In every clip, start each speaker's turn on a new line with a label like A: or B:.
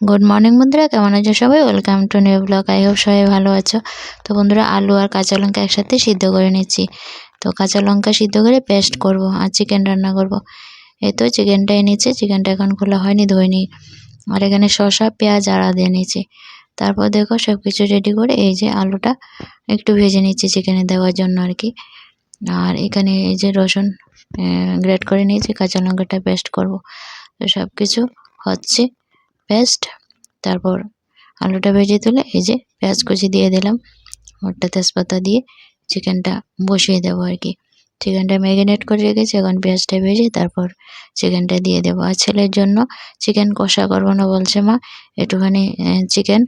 A: Good morning বন্ধুরা। কেমন আছো সবাই? Welcome to new blog I hope সবাই ভালো আছো। তো বন্ধুরা, আলু আর কাঁচা লঙ্কা একসাথে সিদ্ধ করে নিচ্ছি। তো কাঁচা লঙ্কা সিদ্ধ করে পেস্ট করব আর চিকেন রান্না করব। এই তো চিকেনটা এনেছি। চিকেনটা এখন খোলা হয়নি ধোয়নি আর এখানে শসা, পেঁয়াজ আড়া দিয়ে নিয়েছি তারপর দেখো সব কিছু রেডি করে এই যে আলুটা একটু ভেজে নিচ্ছি চিকেনে দেওয়ার জন্য আর কি। আর এখানে এই যে রসুন গ্রেট করে নিয়েছি। কাঁচা লঙ্কাটা পেস্ট করব। তো সব কিছু হচ্ছে পেস্ট, তারপর আলুটা ভেজে তুলে এই যে পেঁয়াজ কুচি দিয়ে দিলাম। মোটটা তেজপাতা দিয়ে চিকেনটা বসিয়ে দেবো আর কি। চিকেনটা ম্যারিনেট করে রেখেছি, এখন পেঁয়াজটা ভেজে তারপর চিকেনটা দিয়ে দেবো। আর ছেলের জন্য চিকেন কষা করব না বলছে মা, একটুখানি চিকেন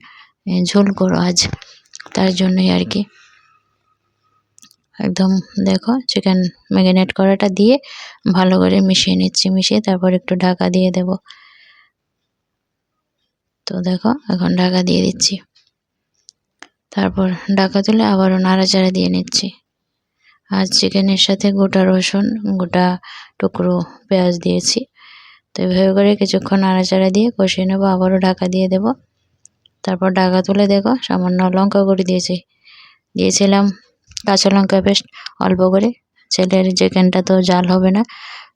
A: ঝোল করো আজ। তার জন্যই আর কি। একদম দেখো চিকেন ম্যারিনেট করাটা দিয়ে ভালো করে মিশিয়ে নিচ্ছি, মিশিয়ে তারপর একটু ঢাকা দিয়ে দেবো। তো দেখো, এখন ঢাকা দিয়ে দিচ্ছি। তারপর ঢাকা তুলে আবারও নাড়াচাড়া দিয়ে নিচ্ছি। আর চিকেনের সাথে গোটা রসুন, গোটা টুকরো পেঁয়াজ দিয়েছি। তো এভাবে করে কিছুক্ষণ নাড়াচাড়া দিয়ে কষিয়ে নেব, আবারও ঢাকা দিয়ে দেব। তারপর ঢাকা তুলে দেখো, সামান্য লঙ্কা করে দিয়েছি। দিয়েছিলাম কাঁচা লঙ্কা পেস্ট, অল্প করে। ছেলের চিকেনটা তো জাল হবে না,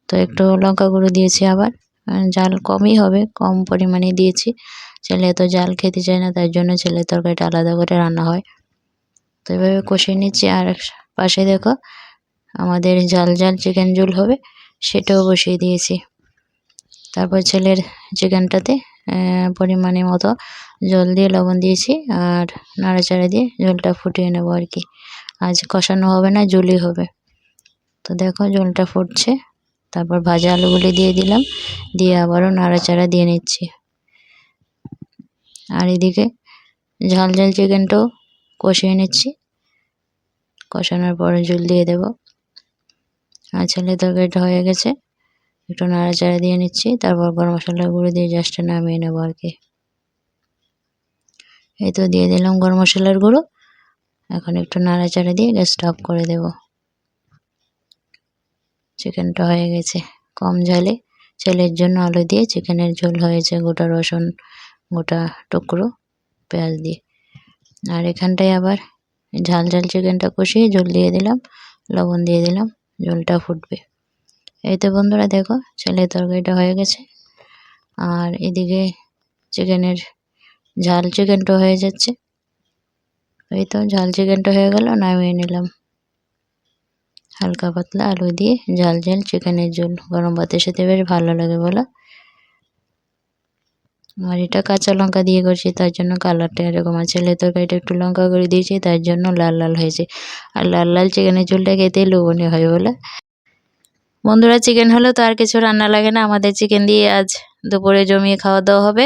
A: তো একটু লঙ্কা গুঁড়ো দিয়েছি আবার। জাল কমই হবে, কম পরিমাণে দিয়েছি। ছেলে তো জাল খেতে চায় না, তার জন্য ছেলের তরকারিটা আলাদা করে রান্না হয়। তো এভাবে কষিয়ে নিচ্ছি, আর পাশে দেখো আমাদের জাল জাল চিকেন ঝোল হবে, সেটাও বসিয়ে দিয়েছি। তারপর ছেলের চিকেনটাতে পরিমাণে মতো জল দিয়ে লবণ দিয়েছি, আর নাড়াচাড়া দিয়ে জলটা ফুটিয়ে নেব আর কি। আজ কষানো হবে না জলই হবে। তো দেখো জলটা ফুটছে, তারপর ভাজা আলুগুলি দিয়ে দিলাম, দিয়ে আবারও নাড়াচাড়া দিয়ে নিচ্ছি। আর এদিকে ঝাল ঝাল চিকেনটাও কষিয়ে নিচ্ছি। কষানোর পরে জল দিয়ে দেব। আর ছেলে তরকারিটা হয়ে গেছে। একটু নাড়াচাড়া দিয়ে নিচ্ছি। তারপর গরম মশলা গুঁড়ো দিয়ে জাস্ট নামিয়ে নেব আর কি। এই তো দিয়ে দিলাম গরম মশলার গুঁড়ো। এখন একটু নাড়াচাড়া দিয়ে গ্যাসটা অফ করে দেব। চিকেনটা হয়ে গেছে। কম ঝালে। ছেলের জন্য আলু দিয়ে চিকেনের ঝোল হয়েছে। গোটা রসুন গোটা টুকরো পেঁয়াজ দিয়ে। আর এখানটায় আবার ঝাল ঝাল চিকেনটা কষিয়ে জল দিয়ে দিলাম, লবণ দিয়ে দিলাম, জলটা ফুটবে। এই তো বন্ধুরা দেখো, ছেলের তরকারিটা হয়ে গেছে। আর এদিকে চিকেনের ঝাল চিকেনটা হয়ে যাচ্ছে। এই তো ঝাল চিকেনটা হয়ে গেল, নামিয়ে নিলাম। হালকা পাতলা আলু দিয়ে ঝাল ঝাল চিকেনের ঝোল, গরম ভাতের সাথে বেশ ভালো লাগে বলো। আর এটা কাঁচা লঙ্কা দিয়ে করছি, তার জন্য কালারটা এরকম আছে। ছেলে তরকারিটা একটু লঙ্কা করে দিয়েছি, তার জন্য লাল লাল হয়েছে। আর লাল লাল চিকেনের ঝোলটা খেতে লোভনীয় হয় বলে। বন্ধুরা, চিকেন হলেও তো আর কিছু রান্না লাগে না। আমাদের চিকেন দিয়ে আজ দুপুরে জমিয়ে খাওয়া দাওয়া হবে।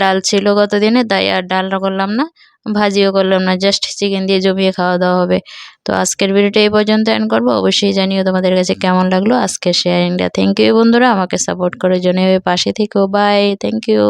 A: ডাল ছিল গত দিনে তাই আর ডালটা করলাম না, ভাজিও করলাম না জাস্ট চিকেন দিয়ে জমিয়ে খাওয়া দাওয়া হবে। তো আজকের ভিডিওটা এই পর্যন্ত এন্ড করব। অবশ্যই জানিও তোমাদের কাছে কেমন লাগল আজকের শেয়ারিংটা থ্যাংক ইউ বন্ধুরা, আমাকে সাপোর্ট করার জন্য পাশে থেকেও বাই থ্যাংক ইউ